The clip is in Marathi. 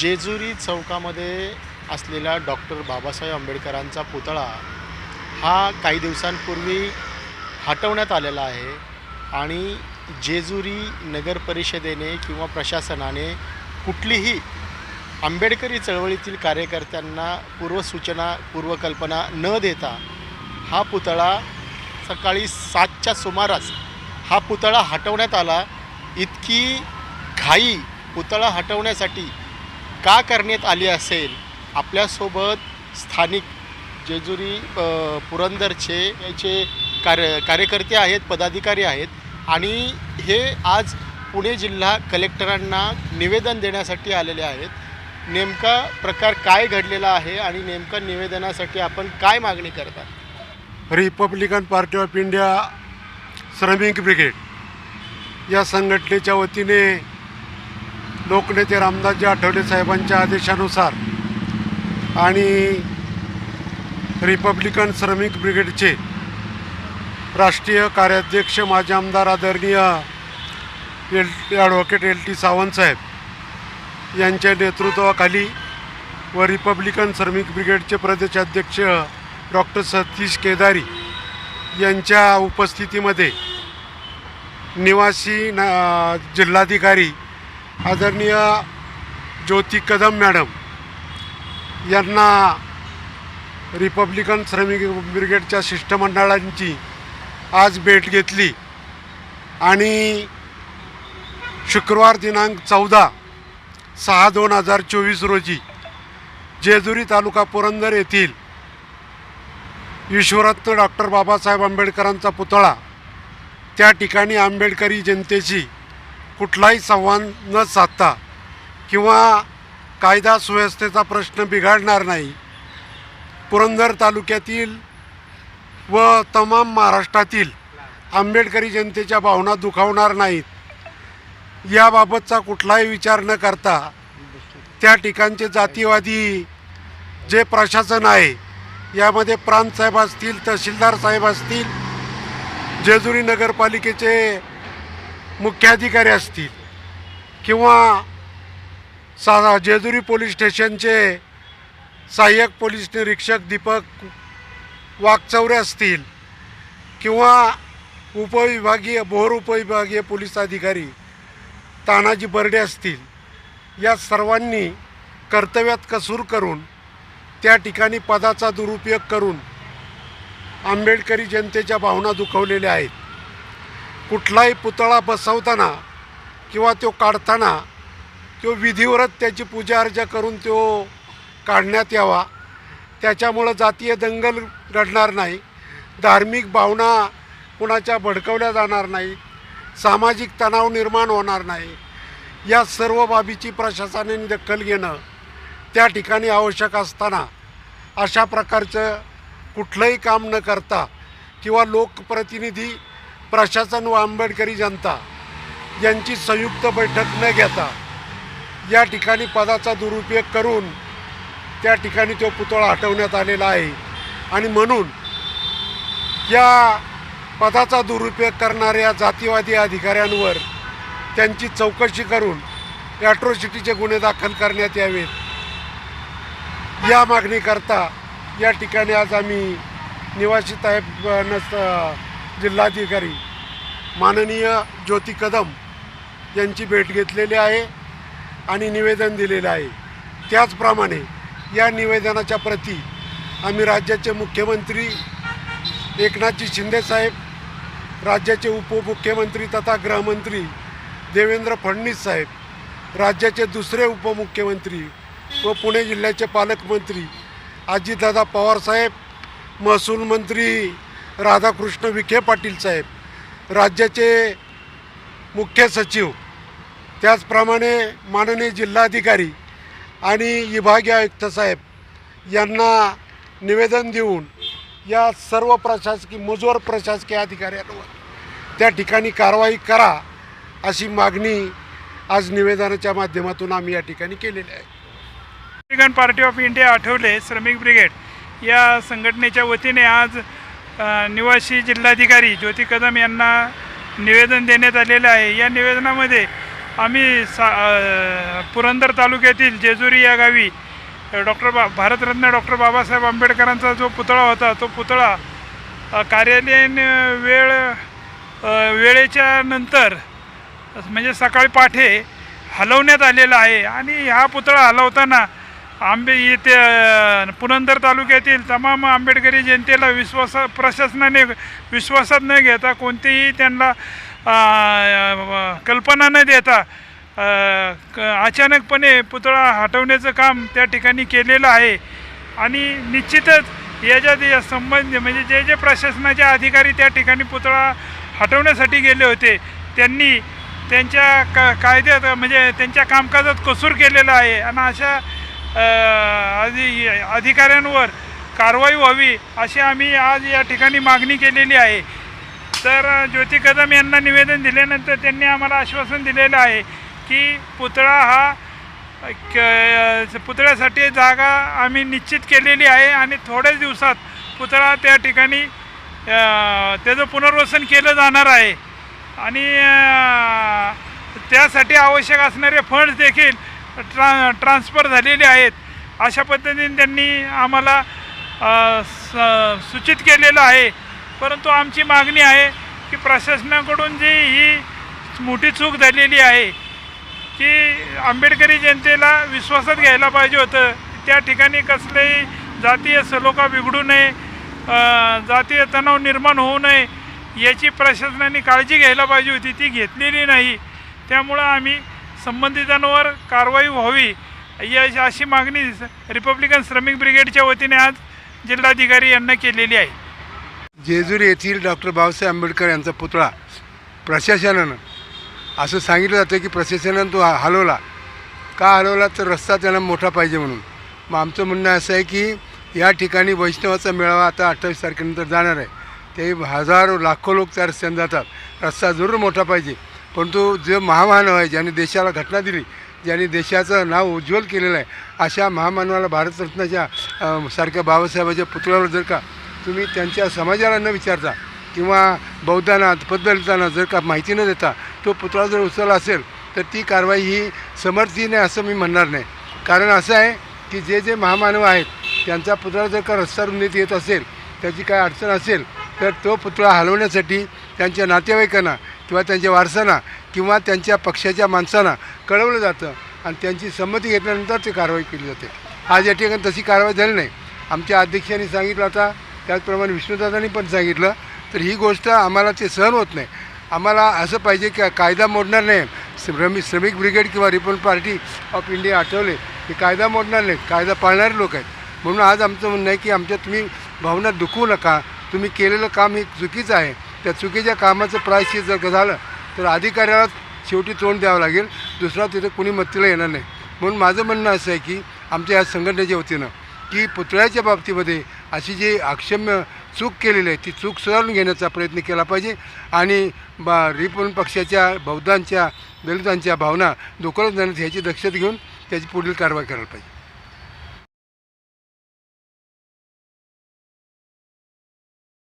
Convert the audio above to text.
जेजुरी चौकामध्ये असलेला डॉक्टर बाबासाहेब आंबेडकरांचा पुतळा हा काही दिवसांपूर्वी हटवण्यात आलेला आहे आणि जेजुरी नगर परिषदेने किंवा प्रशासनाने कुठलीही आंबेडकरी चळवळीतील कार्यकर्त्यांना पूर्वसूचना पूर्वकल्पना न देता हा पुतळा सकाळी सातच्या सुमारास हा पुतळा हटवण्यात आला. इतकी घाई पुतळा हटवण्यासाठी का करण्यात आली असेल? आपल्यासोबत स्थानिक जेजुरी पुरंदरचे याचे कार्य कार्यकर्ते आहेत पदाधिकारी आहेत आणि हे आज पुणे जिल्हा कलेक्टरांना निवेदन देण्यासाठी आलेले आहेत. नेमका प्रकार काय घडलेला आहे आणि नेमका निवेदनासाठी आपण काय मागणी करतात Republican Party of India Shramik Brigade या संघटनेच्या वतीने लोकनेते रामदासजी आठवले साहेबांच्या आदेशानुसार आणि रिपब्लिकन श्रमिक ब्रिगेडचे राष्ट्रीय कार्याध्यक्ष माजी आमदार आदरणीय एल ॲडव्होकेट एल टी सावंतसाहेब यांच्या नेतृत्वाखाली व रिपब्लिकन श्रमिक ब्रिगेडचे प्रदेशाध्यक्ष डॉक्टर सतीश केदारी यांच्या उपस्थितीमध्ये निवासी ना जिल्हाधिकारी आदरणीय ज्योती कदम मॅडम यांना रिपब्लिकन श्रमिक ब्रिगेडच्या शिष्टमंडळांची आज भेट घेतली. आणि शुक्रवार दिनांक चौदा सहा दोन हजार चोवीस रोजी जेजुरी तालुका पुरंदर येथील विश्वरत्न डॉक्टर बाबासाहेब आंबेडकरांचा पुतळा त्या ठिकाणी आंबेडकरी जनतेची कुठलाही संवाद न साधता किंवा कायदा सुव्यवस्थेचा प्रश्न बिघाडणार नाही पुरंदर तालुक्यातील व तमाम महाराष्ट्रातील आंबेडकरी जनतेच्या भावना दुखावणार नाहीत. याबाबतचा कुठलाही विचार न करता त्या ठिकाणचे जातीवादी जे प्रशासन आहे यामध्ये प्रांतसाहेब असतील तहसीलदार साहेब असतील जेजुरी नगरपालिकेचे मुख्याधिकारी असतील किंवा सा जेजुरी पोलीस स्टेशनचे सहाय्यक पोलीस निरीक्षक दीपक वाघचौरे असतील किंवा उपविभागीय भोर उपविभागीय पोलीस अधिकारी तानाजी बर्डे असतील या सर्वांनी कर्तव्यात कसूर करून त्या ठिकाणी पदाचा दुरुपयोग करून आंबेडकरी जनतेच्या भावना दुखवलेल्या आहेत. कुठलाही पुतळा बसवताना किंवा तो काढताना तो विधीवरच त्याची पूजा अर्चा करून तो काढण्यात यावा. त्याच्यामुळं जातीय दंगल घडणार नाही. धार्मिक भावना कुणाच्या भडकवल्या जाणार नाहीत सामाजिक तणाव निर्माण होणार नाही. या सर्व बाबीची प्रशासनाने दखल घेणं त्या ठिकाणी आवश्यक असताना अशा प्रकारचं कुठलंही काम न करता किंवा लोकप्रतिनिधी प्रशासन व आंबेडकरी जनता यांची संयुक्त बैठक न घेता या ठिकाणी पदाचा दुरुपयोग करून त्या ठिकाणी तो पुतळा हटवण्यात आलेला आहे. आणि म्हणून या पदाचा दुरुपयोग करणाऱ्या जातीवादी अधिकाऱ्यांवर त्यांची चौकशी करून ॲट्रोसिटीचे गुन्हे दाखल करण्यात यावेत. या मागणीकरता या ठिकाणी आज आम्ही निवासी साहेब नसता नस जिल्हाधिकारी माननीय ज्योती कदम यांची भेट घेतलेली आहे आणि निवेदन दिलेलं आहे. त्याचप्रमाणे या निवेदनाच्या प्रती आम्ही राज्याचे मुख्यमंत्री एकनाथजी शिंदेसाहेब राज्याचे उपमुख्यमंत्री तथा गृहमंत्री देवेंद्र फडणवीस साहेब राज्याचे दुसरे उपमुख्यमंत्री व पुणे जिल्ह्याचे पालकमंत्री अजितदादा पवारसाहेब महसूल मंत्री राधाकृष्ण विखे पाटील साहेब राज्याचे मुख्य सचिव त्याचप्रमाणे माननीय जिल्हाधिकारी आणि विभागीय आयुक्त साहेब यांना निवेदन देऊन या सर्व प्रशासकीय मजूर प्रशासकीय अधिकाऱ्यांवर त्या ठिकाणी कारवाई करा अशी मागणी आज निवेदनाच्या माध्यमातून आम्ही या ठिकाणी केलेली आहे. Republican Party of India Athawale Shramik Brigade या संघटनेच्या वतीने आज निवासी जिल्हाधिकारी ज्योती कदम यांना निवेदन देण्यात आलेलं आहे. या निवेदनामध्ये आम्ही सा पुरंदर तालुक्यातील जेजुरी या गावी डॉक्टर बा भारतरत्न डॉक्टर बाबासाहेब आंबेडकरांचा जो पुतळा होता तो पुतळा कार्यालयीन वेळ वेळेच्या नंतर म्हणजे सकाळी पाठे हलवण्यात आलेला आहे. आणि हा पुतळा हलवताना आंबे येथे पुनंदर पुरंदर तालुक्यातील तमाम आंबेडकरी जनतेला विश्वास प्रशासनाने विश्वासात न घेता कोणतीही त्यांना कल्पना न देता क- अचानकपणे पुतळा हटवण्याचं काम त्या ठिकाणी केलेलं आहे. आणि निश्चितच याच्यात या संबंध म्हणजे जे जे प्रशासनाचे अधिकारी त्या ठिकाणी पुतळा हटवण्यासाठी गेले होते त्यांनी त्यांच्या का कायद्यात म्हणजे त्यांच्या कामकाजात कसूर केलेला आहे. आणि अशा अधि अधिकाऱ्यांवर कारवाई व्हावी अशी आम्ही आज या ठिकाणी मागणी केलेली आहे. तर ज्योती कदम यांना निवेदन दिल्यानंतर त्यांनी आम्हाला आश्वासन दिलेलं आहे की पुतळा हा क- पुतळ्यासाठी जागा आम्ही निश्चित केलेली आहे आणि थोड्याच दिवसात पुतळा त्या ठिकाणी त्याचं पुनर्वसन केलं जाणार आहे. आणि त्यासाठी आवश्यक असणारे फंड्स देखील ट्रा ट्रान्सफर झालेले आहेत. अशा पद्धतीने त्यांनी आम्हाला स- सूचित केलेलं आहे. परंतु आमची मागणी आहे की प्रशासनाकडून जी ही मोठी चूक झालेली आहे की आंबेडकरी जनतेला विश्वासात घ्यायला पाहिजे होतं. त्या ठिकाणी कसलेही जातीय सलोखा बिघडू नये जातीय तणाव निर्माण होऊ नये याची प्रशासनाने काळजी घ्यायला पाहिजे होती. ती घेतलेली नाही. त्यामुळं आम्ही संबंधितांवर कारवाई व्हावी या अशी मागणी रिपब्लिकन श्रमिक ब्रिगेडच्या वतीने आज जिल्हाधिकारी यांना केलेली आहे. जेजुरी येथील डॉक्टर बाबासाहेब आंबेडकर यांचा पुतळा प्रशासनानं असं सांगितलं जातं की प्रशासनानं तो हलवला. का हलवला? तर रस्ता त्यांना मोठा पाहिजे म्हणून. मग आमचं म्हणणं असं आहे की या ठिकाणी वैष्णवाचा मेळावा आता अठ्ठावीस तारखेनंतर जाणार आहे. ते हजारो लाखो लोक त्या रस्त्याने जातात. रस्ता जरूर मोठा पाहिजे. परंतु जे महामानव आहे ज्याने देशाला घटना दिली ज्याने देशाचं नाव उज्ज्वल केलेलं आहे अशा महामानवाला भारतरत्नाच्या सारख्या बाबासाहेबाच्या पुतळ्यावर जर का तुम्ही त्यांच्या समाजाला न विचारता किंवा बौद्धांना पद्धतींना जर का माहिती न देता तो पुतळा जर उचलला असेल तर ती कारवाई ही समर्थीने असं मी म्हणणार नाही. कारण असं आहे की जे जे महामानव आहेत त्यांचा पुतळा जर का रस्ता रुंदीत येत असेल त्याची काय अडचण असेल तर तो पुतळा हलवण्यासाठी त्यांच्या नातेवाईकांना किंवा त्यांच्या वारसांना किंवा त्यांच्या पक्षाच्या माणसांना कळवलं जातं आणि त्यांची संमती घेतल्यानंतर ते कारवाई केली जाते. आज या ठिकाणी तशी कारवाई झाली नाही. आमच्या अध्यक्षांनी सांगितलं आता त्याचप्रमाणे विष्णुदादांनी पण सांगितलं तर ही गोष्ट आम्हाला ते सहन होत नाही. आम्हाला असं पाहिजे की कायदा मोडणार नाही. श्रमिक श्रमिक ब्रिगेड किंवा Republic Party of India Athawale हे कायदा मोडणार नाही. कायदा पाळणारे लोक आहेत. म्हणून आज आमचं म्हणणं आहे की आमच्या तुम्ही भावना दुखवू नका. तुम्ही केलेलं काम हे चुकीचं आहे. त्या चुकीच्या कामाचं प्रायश्चित जर झालं तर अधिकाऱ्याला शेवटी तोंड द्यावं लागेल. दुसरा तिथं कुणी मत्तीला येणार नाही. म्हणून माझं म्हणणं असं आहे की आमच्या या संघटनेच्या वतीनं की पुतळ्याच्या बाबतीमध्ये अशी जी अक्षम्य चूक केलेली आहे ती चूक सुधारून घेण्याचा प्रयत्न केला पाहिजे. आणि बा रिपब्लिकन पक्षाच्या बौद्धांच्या दलितांच्या भावना दुखवत जाण्यात ह्याची दक्षता घेऊन त्याची पुढील कारवाई करायला पाहिजे.